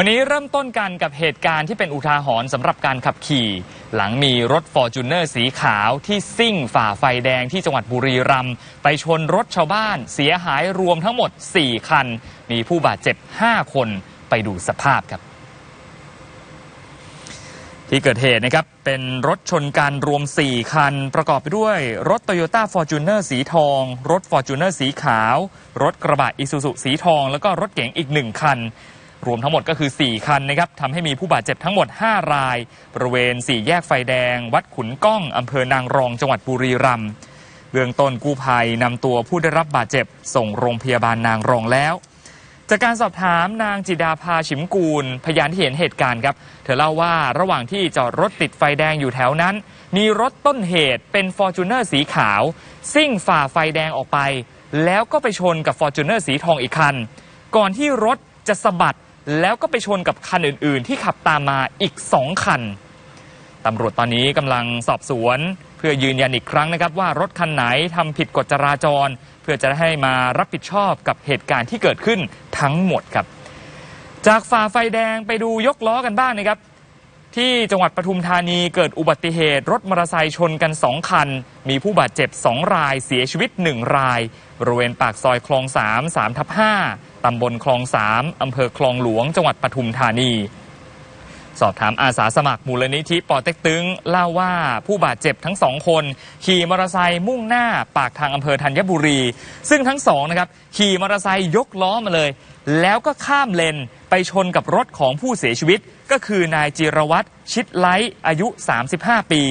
วันนี้เริ่มต้นกันกับเหตุการณ์ที่เป็นอุทาหรณ์สำหรับการขับขี่ หลังมีรถฟอร์จูเนอร์สีขาวที่ซิ่งฝ่าไฟแดงที่จังหวัดบุรีรัมย์ไปชนรถชาวบ้าน เสียหายรวมทั้งหมด 4 คัน มีผู้บาดเจ็บ 5 คนไปดูสภาพครับ ที่เกิดเหตุนะครับ เป็นรถชนกันรวม 4 คัน ประกอบไปด้วย รถ Toyota Fortuner สีทอง รถ Fortuner สีขาว รถกระบะ Isuzu สีทอง แล้วก็รถเก๋งอีก 1 คัน รวมทั้งหมดก็คือ 4 คันนะครับทำให้มีผู้บาดเจ็บทั้งหมด 5 ราย บริเวณ 4 แยกไฟแดง วัดขุนก้องอำเภอนางรองจังหวัดบุรีรัมย์เบื้องต้นกู้ภัยนำตัวผู้ได้รับบาดเจ็บ ส่งโรงพยาบาลนางรองแล้วจากการสอบถามนางจิดาภาชิมกูล พยานที่เห็นเหตุการณ์ครับ เธอเล่าว่าระหว่างที่จอดรถติดไฟแดงอยู่แถวนั้น มีรถต้นเหตุเป็นฟอร์จูเนอร์สีขาว ซิ่งฝ่าไฟแดงออกไป แล้วก็ไปชนกับฟอร์จูเนอร์สีทองอีกคัน ก่อนที่รถจะสะบัด แล้วก็ไปชนกับคันอื่น ๆ ที่ขับตามมาอีก 2 คันตำรวจตอนนี้กำลังสอบสวน เพื่อยืนยันอีกครั้งนะครับ ว่ารถคันไหนทำผิดกฎจราจร เพื่อจะให้มารับผิดชอบกับเหตุการณ์ที่เกิดขึ้นทั้งหมดครับ จากฝ่าไฟแดงไปดูยกล้อกันบ้างนะครับ ที่จังหวัดปทุมธานีเกิดอุบัติเหตุ รถมอเตอร์ไซค์ชนกัน 2 คัน มีผู้บาดเจ็บ 2 รายเสียชีวิต 1 ราย บริเวณปากซอยคลอง 3 3ทับ5 ตำบลคลอง3อำเภอคลองหลวง จังหวัดปทุมธานี สอบถามอาสาสมัครมูลนิธิปอเต็กตึงเล่าว่าผู้บาดเจ็บทั้งสองคน ขี่มอเตอร์ไซค์มุ่งหน้าปากทางอำเภอธัญบุรี ซึ่งทั้งสองนะครับขี่มอเตอร์ไซค์ยกล้อมาเลย แล้วก็ข้ามเลนไปชนกับรถของผู้เสียชีวิต ก็คือนายจิรวัตรชิดไลท์อายุ 35 ปี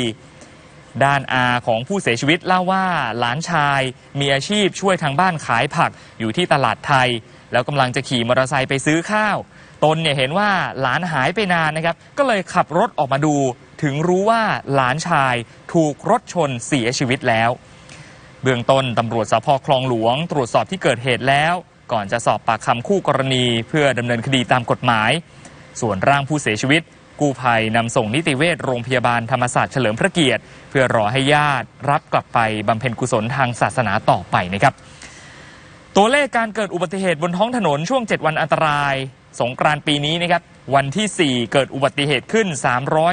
ด้านอาของผู้เสียชีวิตเล่าว่าหลานชาย มีอาชีพช่วยทางบ้านขายผักอยู่ที่ตลาดไทย แล้วกำลังจะขี่มอเตอร์ไซค์ไปซื้อข้าว ตนเนี่ยเห็นว่าหลานหายไปนานนะครับ ก็เลยขับรถออกมาดู ถึงรู้ว่าหลานชายถูกรถชนเสียชีวิตแล้ว เบื้องต้นตำรวจสพคลองหลวง ตรวจสอบที่เกิดเหตุแล้ว ก่อนจะสอบปากคำคู่กรณี เพื่อดำเนินคดีตามกฎหมาย ส่วนร่างผู้เสียชีวิต กู้ภัยนำส่งนิติเวชโรงพยาบาลธรรมศาสตร์เฉลิมพระเกียรติ เพื่อรอให้ญาติรับกลับไปบำเพ็ญกุศลทางศาสนาต่อไปนะครับ ตัวเลขการเกิดอุบัติเหตุบนท้องถนนช่วง 7 วันอันตราย สงกรานต์ปีนี้นะครับวันที่ 4 เกิดอุบัติเหตุขึ้น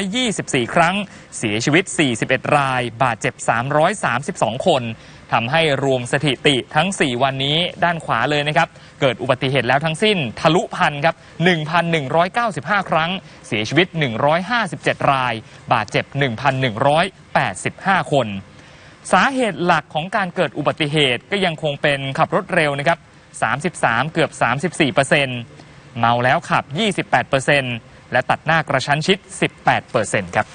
324 ครั้ง เสียชีวิต 41 ราย บาดเจ็บ 332 คนทำให้รวมสถิติทั้ง 4 วันนี้ด้านขวาเลยนะครับ เกิดอุบัติเหตุแล้วทั้งสิ้นทะลุพันครับ 1,195 ครั้ง เสียชีวิต 157 ราย บาดเจ็บ 1,185 คน สาเหตุหลักของการเกิดอุบัติเหตุก็ยังคงเป็นขับรถเร็วนะครับ 33 เกือบ 34เปอร์เซ็นต์ เมาแล้วขับ 28เปอร์เซ็นต์และตัดหน้ากระชั้นชิด 18เปอร์เซ็นต์ครับ